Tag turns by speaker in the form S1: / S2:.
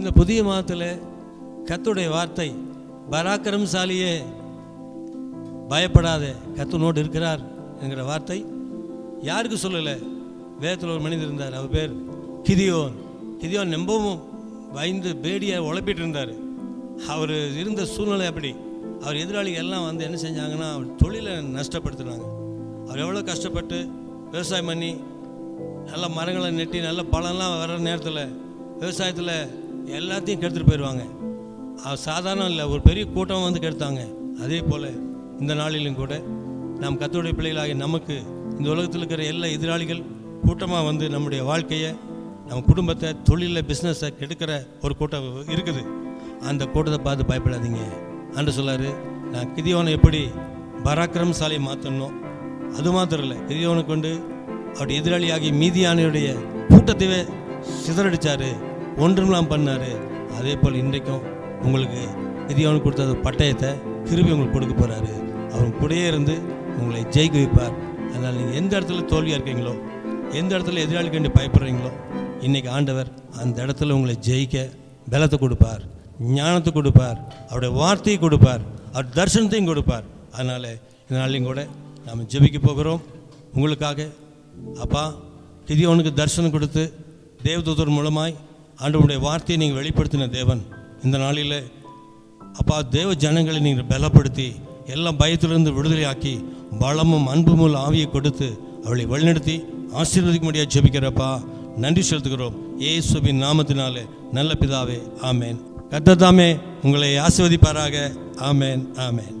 S1: இந்த புதிய மாதத்தில் கத்துடைய வார்த்தை பராக்கிரமசாலியே பயப்படாதே கத்துனோடு இருக்கிறார் என்கிற வார்த்தை. யாருக்கு சொல்லலை? வேதத்தில் ஒரு மனிதர் இருந்தார் அவர் பேர் கிதியோன். கிதியோன் நம்பவும் பயந்து பேடியை உழப்பிட்டு இருந்தார். அவர் இருந்த சூழ்நிலை அப்படி. அவர் எதிராளிகள் எல்லாம் வந்து என்ன செஞ்சாங்கன்னா அவர் தொழிலை நஷ்டப்படுத்தினாங்க. அவர் எவ்வளோ கஷ்டப்பட்டு விவசாயம் பண்ணி நல்ல மரங்களை நெட்டி நல்ல பழம்லாம் வர்ற நேரத்தில் விவசாயத்தில் எல்லாத்தையும் கெடுத்துட்டு போயிடுவாங்க அது சாதாரணம் இல்லை ஒரு பெரிய கூட்டம் வந்து கெடுத்தாங்க. அதே போல் இந்த நாளிலும் கூட நாம் கத்தோடைய பிள்ளைகளாகிய நமக்கு இந்த உலகத்தில் இருக்கிற எல்லா எதிராளிகள் கூட்டமாக வந்து நம்முடைய வாழ்க்கையை நம்ம குடும்பத்தை தொழிலில் பிஸ்னஸை கெடுக்கிற ஒரு கூட்டம் இருக்குது. அந்த கூட்டத்தை பார்த்து பயப்படாதீங்க. அன்று சொல்லாரு நான் கிதியோனை எப்படி பராக்கிரம் சாலையை மாற்றணும் அது மாத்திரம் இல்லை. கிதியோனை கொண்டு அவருடைய எதிராளியாகி மீதியானையுடைய கூட்டத்தையே சிதறடிச்சார். ஒன்றுமெல்லாம் பண்ணார். அதே போல் இன்றைக்கும் உங்களுக்கு கிதியோனுக்கு கொடுத்த பட்டயத்தை திருப்பி உங்களுக்கு கொடுக்க போகிறாரு அவர் கூடயே இருந்து உங்களை ஜெயிக்க வைப்பார். அதனால் நீங்கள் எந்த இடத்துல தோல்வியாக இருக்கீங்களோ எந்த இடத்துல எதிராளிக்கு வேண்டி பயப்படுறீங்களோ இன்றைக்கி ஆண்டவர் அந்த இடத்துல உங்களை ஜெயிக்க பலத்தை கொடுப்பார் ஞானத்தை கொடுப்பார் அவருடைய வார்த்தையை கொடுப்பார் அவர் தரிசனத்தையும் கொடுப்பார். அதனால் இந்த நாளையும் கூட நாம் ஜெபிக்க போகிறோம். உங்களுக்காக அப்பா கிதியோனுக்கு தரிசனம் கொடுத்து தேவதூதர் மூலமாய் ஆண்டவருடைய வார்த்தையை நீங்கள் வெளிப்படுத்தின தேவன் இந்த நாளில் அப்பா தேவ ஜனங்களை நீங்கள் பலப்படுத்தி எல்லாம் பயத்திலிருந்து விடுதலையாக்கி பலமும் அன்பும் உள்ள ஆவியை கொடுத்து அவளை வழிநடத்தி ஆசீர்வதிக்க முடியாது ஜெபிக்கிறப்பா நன்றி செலுத்துகிறோம். இயேசுவின் நாமத்தினாலே நல்ல பிதாவே ஆமேன். கத்ததாமே உங்களை ஆசிர்வதிப்பாராக. ஆமேன் ஆமேன்.